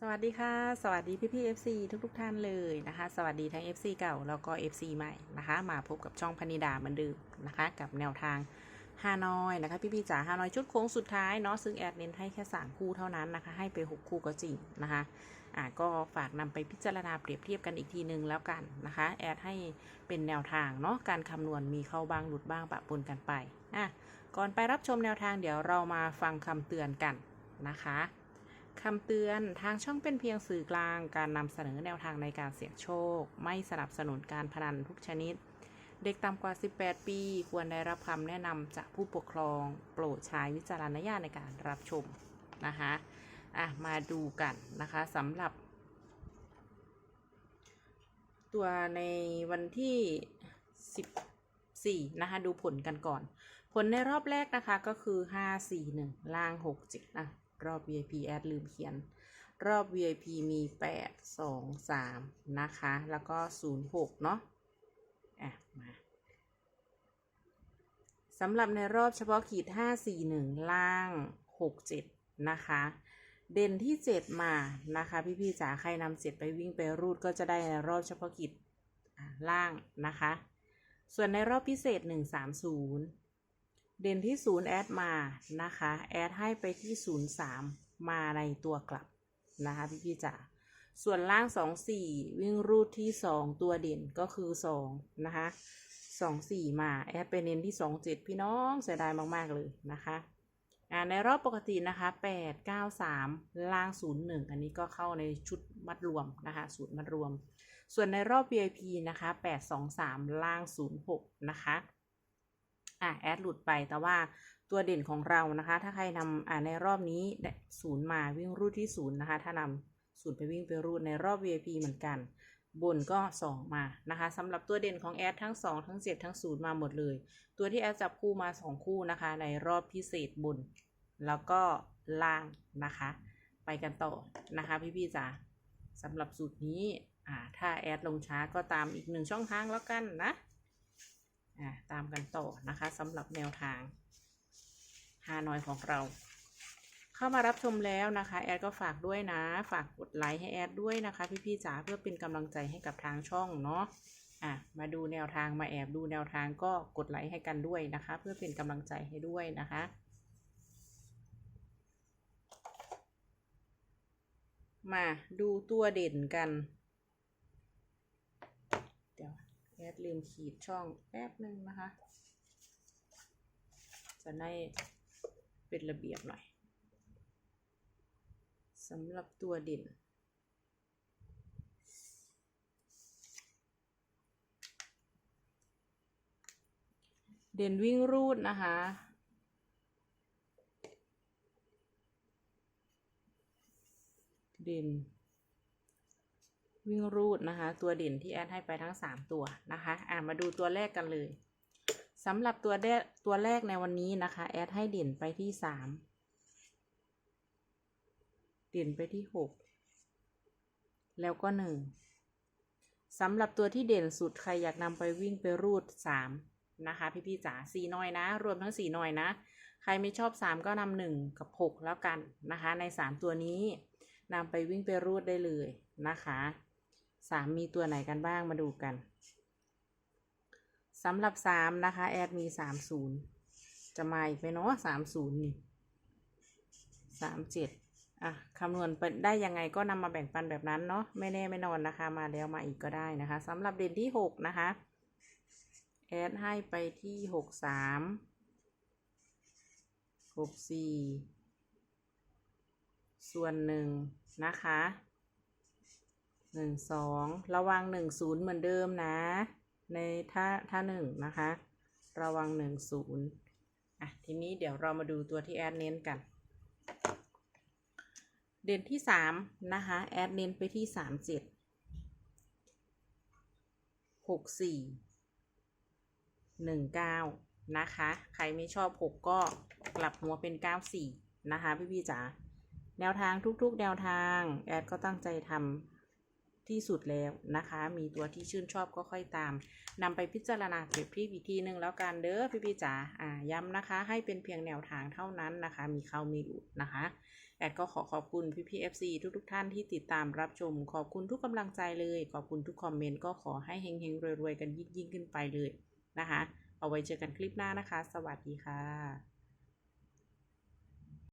สวัสดีค่ะ สวัสดีพี่พี่ๆ FC ทุกทุกท่านเลยนะคะ สวัสดีทั้ง FC เก่าแล้วก็ FC ใหม่นะคะ มาพบกับช่องพนิดาเหมือนเดิมนะคะ กับแนวทางฮานอยนะคะ พี่พี่จ๋าฮานอยชุดโค้งสุดท้ายเนาะซึ่งแอดเน้นให้แค่3คู่เท่านั้นนะคะ ให้ไป6คู่ก็จริงนะคะอะก็ฝากนำไปพิจารณาเปรียบเทียบกันอีกทีนึงแล้วกันนะคะ แอดให้เป็นแนวทางเนาะการคำนวณมีเข้าบ้างหลุดบ้างปะปนกันไปอะก่อนไปรับชมแนวทางเดี๋ยวเรามาฟังคำเตือนกันนะคะ คำเตือนทางช่องเป็นเพียงสื่อกลาง การนำเสนอแนวทางในการเสี่ยงโชค ไม่สนับสนุนการพนันทุกชนิด เด็กต่ำกว่า 18 ปี ควรได้รับคำแนะนำจากผู้ปกครอง โปรดใช้วิจารณญาณในการรับชมนะคะอะมาดูกันนะคะสำหรับ ตัวในวันที่ 14 นะคะดูผลกันก่อน ผลในรอบแรกนะคะก็คือ 5 4 1 ล่าง 6 7นะ รอบ VIP แอดลืมเขียน รอบ VIP มี 8 2 3 นะคะ แล้วก็ 0 6 เนาะอะ มาสำหรับในรอบเฉพาะขีด 5 4 1 ล่าง 6 7 นะคะ เด่นที่ 7 มานะคะ พี่ๆจ๋าใครนำเจ็ดไปวิ่งไปรูดก็จะได้ในรอบเฉพาะกิจอะล่างนะคะ ส่วนในรอบพิเศษ 130 เด่นที่0แอดมานะคะ แอดให้ไปที่03มมาในตัวกลับนะคะพี่ๆจ๋าส่วนล่าง24วิ่งรูดที่2ตัวเด่นก็คือ2นะคะ24มาแอดไปเน้นที่27พี่น้องเสียดายมากๆเลยนะคะอ่าในรอบปกตินะคะ8 9 3ล่าง0 1อันนี้ก็เข้าในชุดมัดรวมนะคะสูตรมัดรวม ส่วนในรอบ VIP นะคะ8 2 3ล่าง0 6นะคะ อะแอดหลุดไปแต่ว่าตัวเด่นของเรานะคะ ถ้าใครนำอ่าในรอบนี้ศูนย์มาวิ่งรูดที่ศูนย์นะคะ ถ้านำศูนย์ไปวิ่งไปรูดในรอบ VIP เหมือนกัน บนก็ 2 มานะคะสำหรับตัวเด่นของแอดทั้ง 2 ทั้ง 7 ทั้ง 0 มาหมดเลย ตัวที่แอดจับคู่มา 2 คู่นะคะ ในรอบพิเศษบน แล้วก็ล่างนะคะ ไปกันต่อนะคะพี่ๆจ๋าสำหรับสูตรนี้อ่าถ้าแอดลงช้าก็ตามอีกหนึ่งช่องทางแล้วกันนะ ตามกันต่อนะคะสำหรับแนวทางฮานอยของเรา เข้ามารับชมแล้วนะคะ แอดก็ฝากด้วยนะ ฝากกดไลค์ให้แอดด้วยนะคะ พี่ๆจ๋าเพื่อเป็นกำลังใจให้กับทางช่องเนาะอะมาดูแนวทางมาแอบดูแนวทางก็กดไลค์ให้กันด้วยนะคะ เพื่อเป็นกำลังใจให้ด้วยนะคะมาดูตัวเด่นกัน เดี๋ยวแอดลืมขีดช่องแป๊บหนึ่งนะคะ จะได้เป็นระเบียบหน่อยสำหรับตัวเด่นเด่นวิ่งรูดนะคะ เด่น วิ่งรูดนะคะ ตัวเด่นที่แอดให้ไปทั้ง 3 ตัวนะคะ อ่ามาดูตัวแรกกันเลยสำหรับตัวแรกตัวแรกในวันนี้นะคะ แอดให้เด่นไปที่ 3 เด่นไปที่ 6 แล้วก็ 1สำหรับตัวที่เด่นสุดใครอยากนำไปวิ่งไปรูด 3 นะคะ พี่พี่ๆจ๋าสีน้อยนะ รวมทั้งสีน้อยนะ ใครไม่ชอบ 3 ก็นำหนึ่งกับ 6 แล้วกันนะคะ ใน 3 ตัวนี้นำไปวิ่งไปรูดได้เลยนะคะ สามมีตัวไหนกันบ้างมาดูกันสำหรับสามนะคะ แอดมีสามศูนย์จะมาอีกไหมเนาะสามศูนย์นี่สามเจ็ดอะคำนวณเป็นได้ยังไงก็นำมาแบ่งปันแบบนั้นเนาะไม่แน่ไม่นอนนะคะ มาแล้วมาอีกก็ได้นะคะสำหรับเด่นที่หกนะคะ แอดให้ไปที่หกสามหกสี่ส่วนหนึ่งนะคะ หนึ่งสองระวังหนึ่งศูนย์เหมือนเดิมนะ ในท่าท่าหนึ่งนะคะ ระวังหนึ่งศูนย์อะ ทีนี้เดี๋ยวเรามาดูตัวที่แอดเน้นกัน เด่นที่สามนะคะ แอดเน้นไปที่สามเจ็ดหกสี่หนึ่งเก้านะคะ ใครไม่ชอบหกก็กลับหัวเป็นเก้าสี่นะคะ พี่พี่จ๋าแนวทางทุกๆ แนวทาง แอดก็ตั้งใจทำ ที่สุดแล้วนะคะ มีตัวที่ชื่นชอบก็ค่อยตามนำไปพิจารณาเก็บพี่อีกทีหนึ่งแล้วกันเด้อพี่พี่ๆจ๋าอ่าย้ำนะคะ ให้เป็นเพียงแนวทางเท่านั้นนะคะ มีเข้ามีหลุดนะคะแอดก็ขอขอบคุณพี่พี่ๆ FC ทุกทุกๆท่านที่ติดตามรับชม ขอบคุณทุกกำลังใจเลย ขอบคุณทุกคอมเมนต์ก็ขอให้เฮงๆรวยๆกันยิ่งๆขึ้นไปเลยนะคะ เอาไว้เจอกันคลิปหน้านะคะ สวัสดีค่ะ